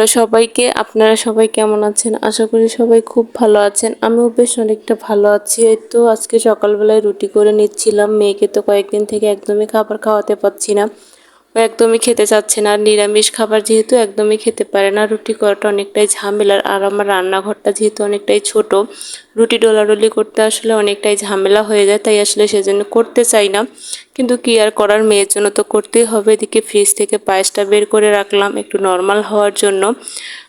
Hello সবাইকে। আপনারা সবাই কেমন আছেন? আশা করি সবাই খুব ভালো আছেন। আমিও বেশ অনেকটা ভালো আছি। এই তো আজকে সকালবেলায় রুটি করে নিচ্ছিলাম। মেয়েকে তো কয়েকদিন থেকে একদমই খাবার খাওয়াতে পারছি না। একদমই খেতে চাচ্ছে না। আর নিরামিষ খাবার যেহেতু একদমই খেতে পারে না, রুটি করাটা অনেকটাই ঝামেলার। আর আমার রান্নাঘরটা যেহেতু অনেকটাই ছোট, রুটি ডলাডলি করতে আসলে অনেকটাই ঝামেলা হয়ে যায়, তাই আসলে সেজন্য করতে চাই না। কিন্তু কি আর করার, মেয়ের জন্য তো করতেই হবে। এদিকে ফ্রিজ থেকে পায়েসটা বের করে রাখলাম একটু নর্মাল হওয়ার জন্য।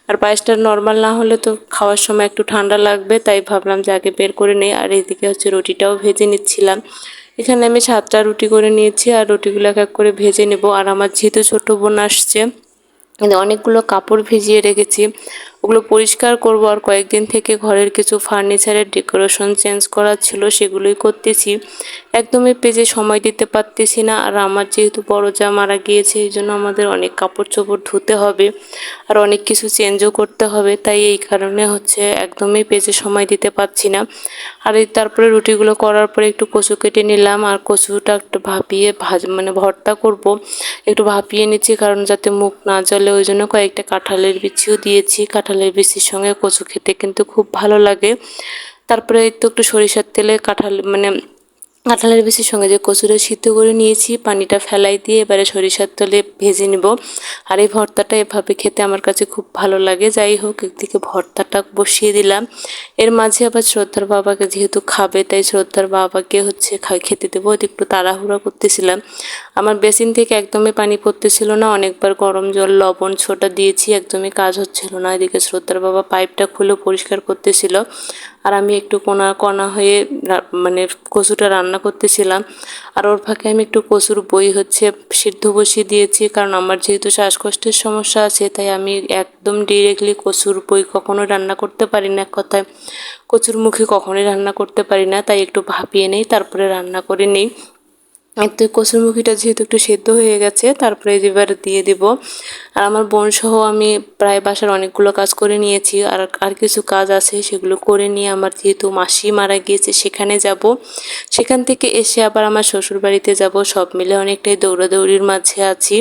আর পায়েসটা নর্মাল না হলে তো খাওয়ার সময় একটু ঠান্ডা লাগবে, তাই ভাবলাম যে আগে বের করে নেই। আর এদিকে হচ্ছে রুটিটাও ভেজে নিচ্ছিলাম। এখানে আমি সাতটা রুটি করে নিয়েছি আর রুটিগুলো এক এক করে ভেজে নেব। আর আমার যেহেতু ছোটো বোন আসছে অনেকগুলো কাপড় ভিজিয়ে রেখেছি। ওগুলো পরিষ্কার করব আর কয়েকদিন থেকে ঘরের কিছু ফার্নিচারের ডেকোরেশন চেঞ্জ করার ছিল, সেগুলোই করতেছি। একদমই পেজে সময় দিতে পারতেছি না আর আমার যেহেতু বড় যা মারা গিয়েছে, এই জন্য আমাদের অনেক কাপড় চোপড় ধুতে হবে আর অনেক কিছু চেঞ্জও করতে হবে, তাই এই কারণে হচ্ছে একদমই পেজে সময় দিতে পারছি না। আর এই তারপরে রুটিগুলো করার পরে একটু কচু কেটে নিলাম আর কচুটা একটু ভাপিয়ে ভাজ মানে ভর্তা করব। একটু ভাপিয়ে নিচ্ছি কারণ যাতে মুখ না জ্বলে, ওই জন্য কয়েকটা কাঁঠালের বিচিও দিয়েছি। কাঁঠালের বিচির সঙ্গে কচু খেতে কিন্তু খুব ভালো লাগে। তারপরে তো একটু সরিষার তেলে কাঁঠাল মানে কাঁঠালের বিচির সঙ্গে যে কচুরে সিদ্ধ করে নিয়েছি, পানিটা ফেলাই দিয়ে এবারে সরিষার তলে ভেজে নিব। আর এই ভর্তাটা এভাবে খেতে আমার কাছে খুব ভালো লাগে। যাই হোক, একদিকে ভর্তাটা বসিয়ে দিলাম। এর মাঝে আবার শ্রদ্ধার বাবাকে যেহেতু খাবে, তাই শ্রদ্ধার বাবাকে হচ্ছে খেতে দেবো। একটু তাড়াহুড়া করতেছিলাম। আমার বেসিন থেকে একদমই পানি পড়তেছিল না। অনেকবার গরম জল, লবণ, ছোটা দিয়েছি, একদমই কাজ হচ্ছিল না। এদিকে শ্রদ্ধার বাবা পাইপটা খুলে পরিষ্কার করতেছিল। আর আমি একটু কোনা কণা হয়ে মানে কচুটা রান্না করতেছিলাম। আর ওর ফাঁকে আমি একটু কচুর বই হচ্ছে সিদ্ধ বসিয়ে দিয়েছি, কারণ আমার যেহেতু শ্বাসকষ্টের সমস্যা আছে, তাই আমি একদম ডিরেক্টলি কচুর বই কখনো রান্না করতে পারি না। এক কথায়, কচুর মুখে কখনোই রান্না করতে পারি না, তাই একটু ভাপিয়ে নেই, তারপরে রান্না করে নিই। তো কসুরমুখীটা যেহেতু একটু সেদ্ধ হয়ে গেছে, তারপরে এবার দিয়ে দিব। আর আমার বোন সহ আমি প্রায় বাসার অনেকগুলো কাজ করে নিয়েছি, আর আর কিছু কাজ আছে সেগুলো করে নিয়ে আমার যেহেতু মাসি মারা গিয়েছে সেখানে যাব। সেখান থেকে এসে আবার আমার শ্বশুর বাড়িতে যাব, সব মিলে অনেকটাই দৌড়াদৌড়ির মাঝে আছি।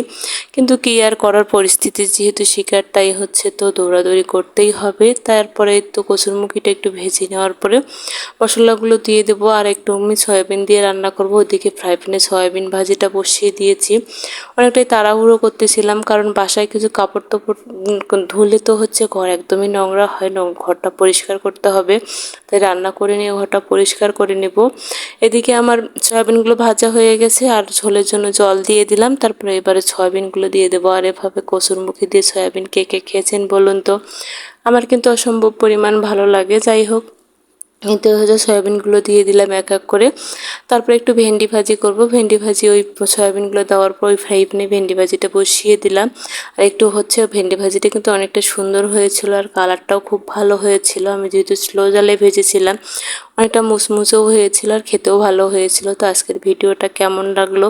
কিন্তু কি আর করার পরিস্থিতি যেহেতু শিকার, তাই হচ্ছে তো দৌড়াদৌড়ি করতেই হবে। তারপরে তো কসুরমুখীটা একটু ভেজে নেওয়ার পরে মশলাগুলো দিয়ে দেবো, আর একটু আমি সয়াবিন দিয়ে রান্না করব, ওদিকে ফ্রাই প্যানে সয়াবিন ভাজিটা বসিয়ে দিয়েছি। অনেকটাই তাড়াহুড়ো করতেছিলাম কারণ বাসায় কিছু কাপড় টাপড় ধুলে তো হচ্ছে ঘর একদমই নোংরা হয়, নোং, ঘরটা পরিষ্কার করতে হবে। তাই রান্না করে নিয়ে, ঘরটা পরিষ্কার করে নেব। এদিকে আমার সয়াবিনগুলো ভাজা হয়ে গেছে আর ঝোলের জন্য জল দিয়ে দিলাম। তারপরে এবারে সয়াবিনগুলো দিয়ে দেবো। আর এভাবে কসুরমুখী দিয়ে সয়াবিন কে কে খেয়েছেন বলুন তো? আমার কিন্তু অসম্ভব পরিমাণ ভালো লাগে। যাই হোক এতে হচ্ছে সয়াবিনগুলো দিয়ে দিলাম এক এক করে। তারপরে একটু ভেন্ডি ভাজি করব। ভেন্ডি ভাজি ওই সয়াবিনগুলো দেওয়ার পর ওই ফ্রাই প্যানে ভেন্ডি ভাজিটা বসিয়ে দিলাম। আর একটু হচ্ছে ভেন্ডি ভাজিটা কিন্তু অনেকটা সুন্দর হয়েছিল আর কালারটাও খুব ভালো হয়েছিল। আমি যেহেতু স্লো জালে ভেজেছিলাম, অনেকটা মুসমুসেও হয়েছিল আর খেতেও ভালো হয়েছিল। তো আজকের ভিডিওটা কেমন লাগল?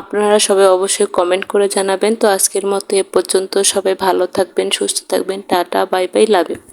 আপনারা সবাই অবশ্যই কমেন্ট করে জানাবেন। তো আজকের মতো এ পর্যন্ত সবাই ভালো থাকবেন, সুস্থ থাকবেন। Tata bye bye love you